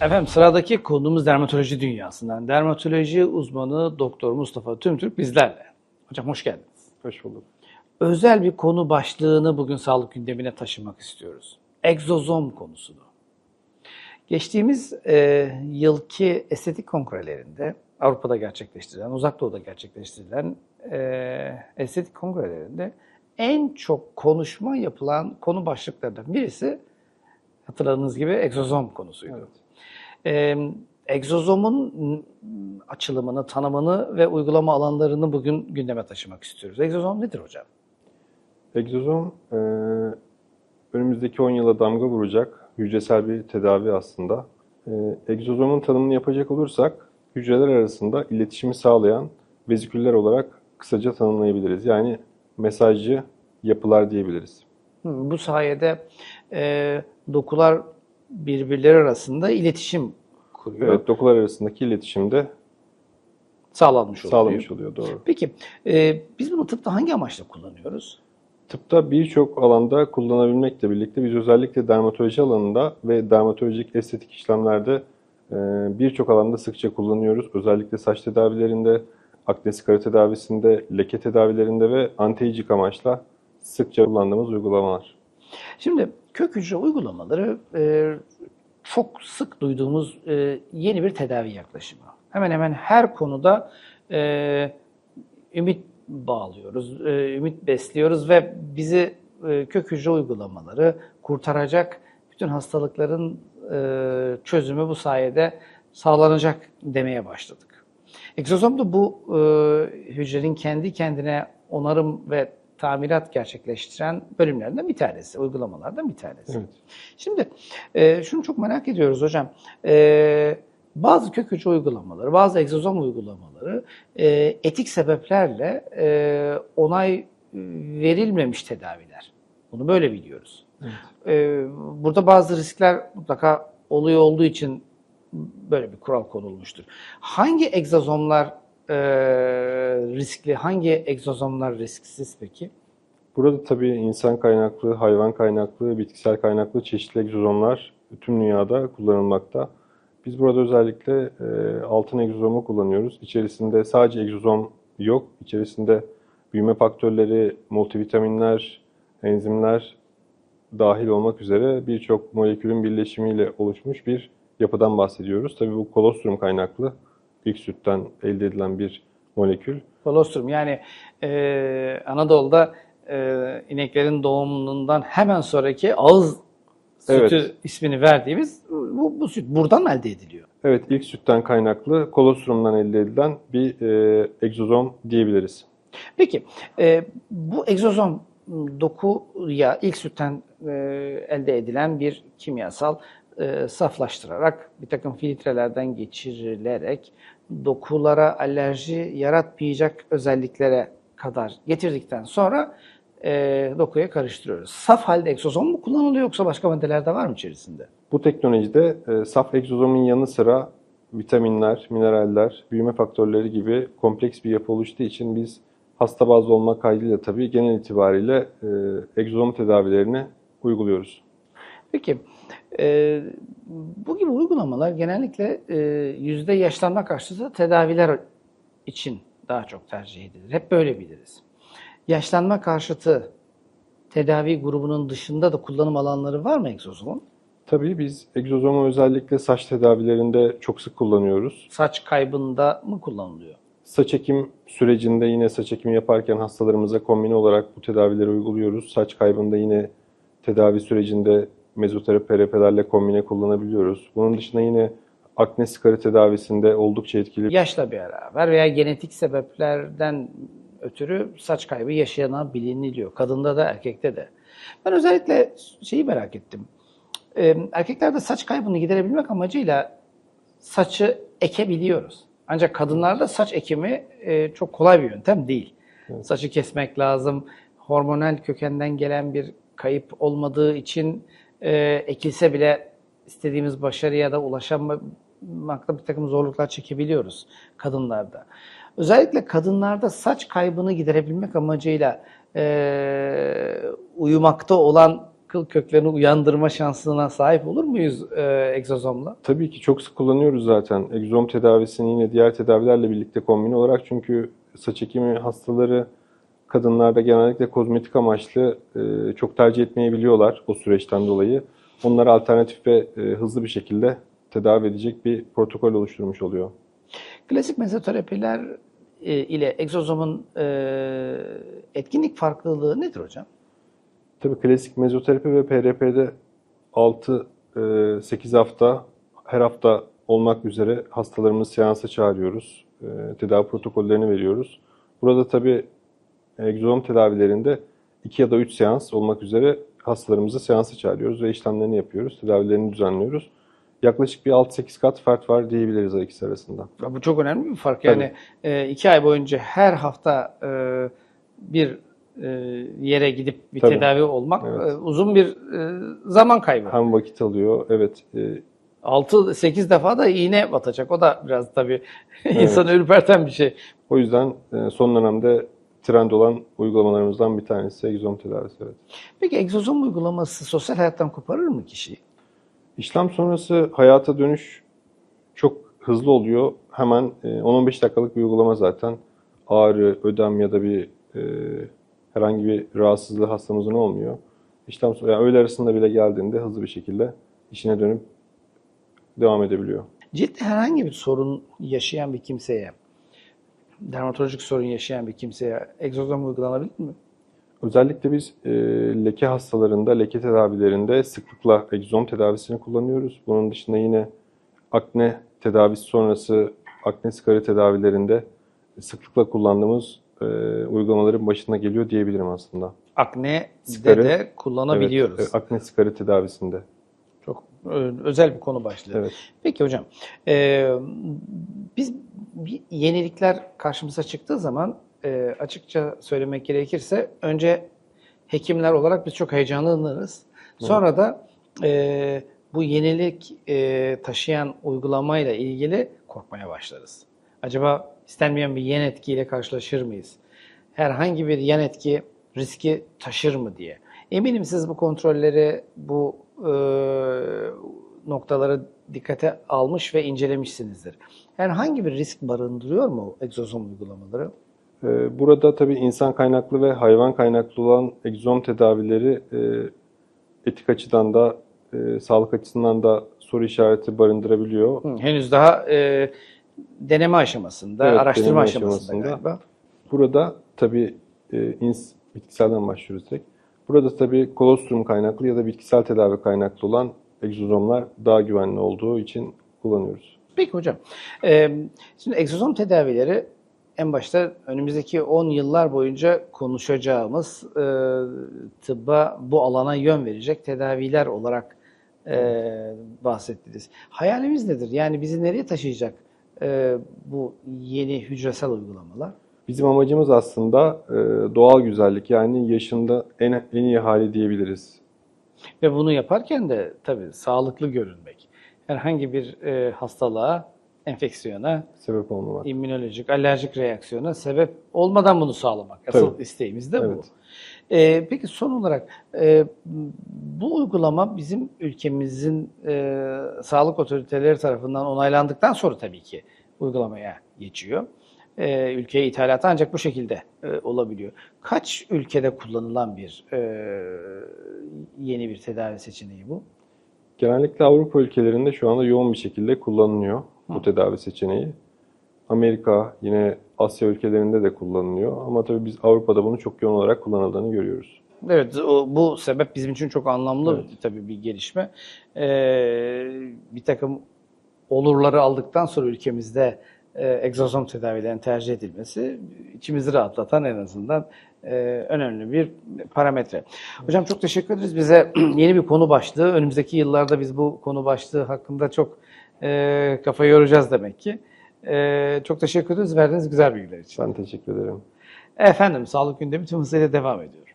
Efendim sıradaki konumuz dermatoloji dünyasından. Dermatoloji uzmanı Doktor Mustafa Tümtürk bizlerle. Hocam hoş geldiniz. Hoş bulduk. Özel bir konu başlığını bugün sağlık gündemine taşımak istiyoruz. Egzozom konusunu. Geçtiğimiz e, yılki estetik kongrelerinde, Avrupa'da gerçekleştirilen, Uzak Doğu'da gerçekleştirilen e, estetik kongrelerinde en çok konuşma yapılan konu başlıklarından birisi hatırladığınız gibi egzozom konusuydu. Evet. Ee, egzozomun açılımını, tanımını ve uygulama alanlarını bugün gündeme taşımak istiyoruz. Egzozom nedir hocam? Egzozom e, önümüzdeki 10 yıla damga vuracak hücresel bir tedavi aslında. E, egzozomun tanımını yapacak olursak hücreler arasında iletişimi sağlayan veziküller olarak kısaca tanımlayabiliriz. Yani mesajcı yapılar diyebiliriz. Bu sayede e, dokular birbirleri arasında iletişim kuruyor, Evet, dokular arasındaki iletişimde sağlanmış oluyor. sağlamış oluyor doğru. Peki, e, biz bunu tıpta hangi amaçla kullanıyoruz? Tıpta birçok alanda kullanabilmekle birlikte biz özellikle dermatoloji alanında ve dermatolojik estetik işlemlerde e, birçok alanda sıkça kullanıyoruz. Özellikle saç tedavilerinde, akne skara tedavisinde, leke tedavilerinde ve anti-aging amaçla sıkça kullandığımız uygulamalar. Şimdi kök hücre uygulamaları e, çok sık duyduğumuz e, yeni bir tedavi yaklaşımı. Hemen hemen her konuda e, ümit bağlıyoruz, e, ümit besliyoruz ve bizi e, kök hücre uygulamaları kurtaracak bütün hastalıkların e, çözümü bu sayede sağlanacak demeye başladık. Egzozom da bu e, hücrenin kendi kendine onarım ve tamirat gerçekleştiren bölümlerden bir tanesi, uygulamalardan bir tanesi. Evet. Şimdi e, şunu çok merak ediyoruz hocam. E, bazı kök hücre uygulamaları, bazı egzozom uygulamaları e, etik sebeplerle e, onay verilmemiş tedaviler. Bunu böyle biliyoruz. E, burada bazı riskler mutlaka oluyor olduğu için böyle bir kural konulmuştur. Hangi egzozomlar e, riskli, hangi egzozomlar risksiz peki? Burada tabii insan kaynaklı, hayvan kaynaklı, bitkisel kaynaklı çeşitli egzozomlar tüm dünyada kullanılmakta. Biz burada özellikle e, altın egzozomu kullanıyoruz. İçerisinde sadece egzozom yok. İçerisinde büyüme faktörleri, multivitaminler, enzimler dahil olmak üzere birçok molekülün birleşimiyle oluşmuş bir yapıdan bahsediyoruz. Tabii bu kolostrum kaynaklı ilk sütten elde edilen bir molekül. Kolostrum yani e, Anadolu'da e, ineklerin doğumundan hemen sonraki ağız sütü Evet. ismini verdiğimiz bu, bu süt buradan elde ediliyor? Evet, ilk sütten kaynaklı kolostrumdan elde edilen bir e, egzozom diyebiliriz. Peki e, bu egzozom dokuya ilk sütten e, elde edilen bir kimyasal e, saflaştırarak bir takım filtrelerden geçirilerek dokulara alerji yaratmayacak özelliklere kadar getirdikten sonra e, dokuya karıştırıyoruz. Saf halde egzozom mu kullanılıyor yoksa başka maddeler de var mı içerisinde? Bu teknolojide e, saf egzozomun yanı sıra vitaminler, mineraller, büyüme faktörleri gibi kompleks bir yapı oluştuğu için biz hasta bazlı olmak kaydıyla tabii genel itibariyle e, egzozom tedavilerini uyguluyoruz. Peki, e, bu gibi uygulamalar genellikle e, yüzde yaşlanma karşıtı tedaviler için daha çok tercih edilir. Hep böyle biliriz. Yaşlanma karşıtı tedavi grubunun dışında da kullanım alanları var mı egzozomun? Tabii biz egzozomu özellikle saç tedavilerinde çok sık kullanıyoruz. Saç kaybında mı kullanılıyor? Saç ekim sürecinde yine saç ekimi yaparken hastalarımıza kombine olarak bu tedavileri uyguluyoruz. Saç kaybında yine tedavi sürecinde mezoterapi PRP'lerle kombine kullanabiliyoruz. Bunun dışında yine akne skarı tedavisinde oldukça etkili. Yaşla beraber veya genetik sebeplerden ötürü saç kaybı yaşanabiliniliyor. Kadında da erkekte de. Ben özellikle şeyi merak ettim. Ee, erkeklerde saç kaybını giderebilmek amacıyla saçı ekebiliyoruz. Ancak kadınlarda saç ekimi e, çok kolay bir yöntem değil. Saçı kesmek lazım. Hormonal kökenden gelen bir kayıp olmadığı için e, ekilse bile istediğimiz başarıya da ulaşamakta bir takım zorluklar çekebiliyoruz kadınlarda. Özellikle kadınlarda saç kaybını giderebilmek amacıyla e, uyumakta olan kıl köklerini uyandırma şansına sahip olur muyuz e, egzozomla? Tabii ki çok sık kullanıyoruz zaten. Egzom tedavisini yine diğer tedavilerle birlikte kombine olarak çünkü saç ekimi hastaları kadınlarda genellikle kozmetik amaçlı e, çok tercih etmeyebiliyorlar o süreçten dolayı. Onlara alternatif ve e, hızlı bir şekilde tedavi edecek bir protokol oluşturmuş oluyor. Klasik mezoterapiler e, ile egzozomun e, etkinlik farklılığı nedir hocam? Tabii klasik mezoterapi ve PRP'de 6-8 hafta her hafta olmak üzere hastalarımızı seansa çağırıyoruz. Tedavi protokollerini veriyoruz. Burada tabii egzozom tedavilerinde 2 ya da 3 seans olmak üzere hastalarımızı seansa çağırıyoruz ve işlemlerini yapıyoruz. Tedavilerini düzenliyoruz. Yaklaşık bir 6-8 kat fark var diyebiliriz her ikisi arasında. Ya Bu çok önemli bir fark. Yani e, iki ay boyunca her hafta e, bir e, yere gidip bir Tabii. tedavi olmak Evet. e, uzun bir e, zaman kaybı. Hem vakit alıyor, evet e, 6-8 defa da iğne batacak. O da biraz tabii insanı ürperten bir şey. o yüzden e, son dönemde trend olan uygulamalarımızdan bir tanesi egzom tedavisi. Evet. Peki egzozom uygulaması sosyal hayattan koparır mı kişiyi? İşlem sonrası hayata dönüş çok hızlı oluyor. Hemen e, 10-15 dakikalık bir uygulama zaten. Ağrı, ödem ya da bir e, herhangi bir rahatsızlığı hastamızın olmuyor. İşlem sonra yani öğle arasında bile geldiğinde hızlı bir şekilde işine dönüp devam edebiliyor. Ciltte herhangi bir sorun yaşayan bir kimseye, dermatolojik sorun yaşayan bir kimseye egzozom uygulanabilir mi? Özellikle biz e, leke hastalarında, leke tedavilerinde sıklıkla egzom tedavisini kullanıyoruz. Bunun dışında yine akne tedavisi sonrası akne skarı tedavilerinde sıklıkla kullandığımız e, uygulamaların başına geliyor diyebilirim aslında. Akne Sigarı, de kullanabiliyoruz. Evet, e, akne skarı tedavisinde. Çok e, özel bir konu başlığı. Evet. Peki hocam, e, biz bir yenilikler karşımıza çıktığı zaman e, açıkça söylemek gerekirse önce hekimler olarak biz çok heyecanlanırız. Sonra da e, bu yenilik e, taşıyan uygulamayla ilgili korkmaya başlarız. Acaba istenmeyen bir yan etkiyle karşılaşır mıyız? Herhangi bir yan etki riski taşır mı diye. Eminim siz bu kontrolleri, bu e, noktaları dikkate almış ve incelemişsinizdir. Herhangi bir risk barındırıyor mu egzozom uygulamaları? E, burada tabii insan kaynaklı ve hayvan kaynaklı olan egzom tedavileri e, etik açıdan da e, sağlık açısından da soru işareti barındırabiliyor. Hı, henüz daha e, deneme aşamasında, Evet, araştırma aşamasında, aşamasında. galiba. Burada tabii e, ins bitkiselden başlıyoruz direkt. Burada tabii kolostrum kaynaklı ya da bitkisel tedavi kaynaklı olan egzozomlar daha güvenli olduğu için kullanıyoruz. Peki hocam. Ee, şimdi egzozom tedavileri en başta önümüzdeki 10 yıllar boyunca konuşacağımız e, tıbba bu alana yön verecek tedaviler olarak e, bahsettiniz. Hayalimiz nedir? Yani bizi nereye taşıyacak e, bu yeni hücresel uygulamalar? Bizim amacımız aslında e, doğal güzellik yani yaşında en, en iyi hali diyebiliriz. Ve bunu yaparken de tabii sağlıklı görünmek. Herhangi bir e, hastalığa, enfeksiyona, Sebep olmamak. immünolojik, alerjik reaksiyona sebep olmadan bunu sağlamak. Asıl Tabii. isteğimiz de bu. Evet. Ee, peki son olarak e, bu uygulama bizim ülkemizin e, sağlık otoriteleri tarafından onaylandıktan sonra tabii ki uygulamaya geçiyor. E, ülkeye ithalatı ancak bu şekilde e, olabiliyor. Kaç ülkede kullanılan bir e, yeni bir tedavi seçeneği bu? Genellikle Avrupa ülkelerinde şu anda yoğun bir şekilde kullanılıyor bu Hı. tedavi seçeneği. Amerika yine Asya ülkelerinde de kullanılıyor ama tabii biz Avrupa'da bunu çok yoğun olarak kullanıldığını görüyoruz. Evet, o, bu sebep bizim için çok anlamlı Evet. tabii bir gelişme. Ee, bir takım olurları aldıktan sonra ülkemizde e, egzozom tedavilerinin tercih edilmesi içimizi rahatlatan en azından e, önemli bir parametre. Hocam çok teşekkür ederiz. Bize yeni bir konu başlığı. Önümüzdeki yıllarda biz bu konu başlığı hakkında çok e, kafa yoracağız demek ki. E, çok teşekkür ederiz verdiğiniz güzel bilgiler için. Ben teşekkür ederim. Efendim, Sağlık Gündemi tüm hızıyla devam ediyor.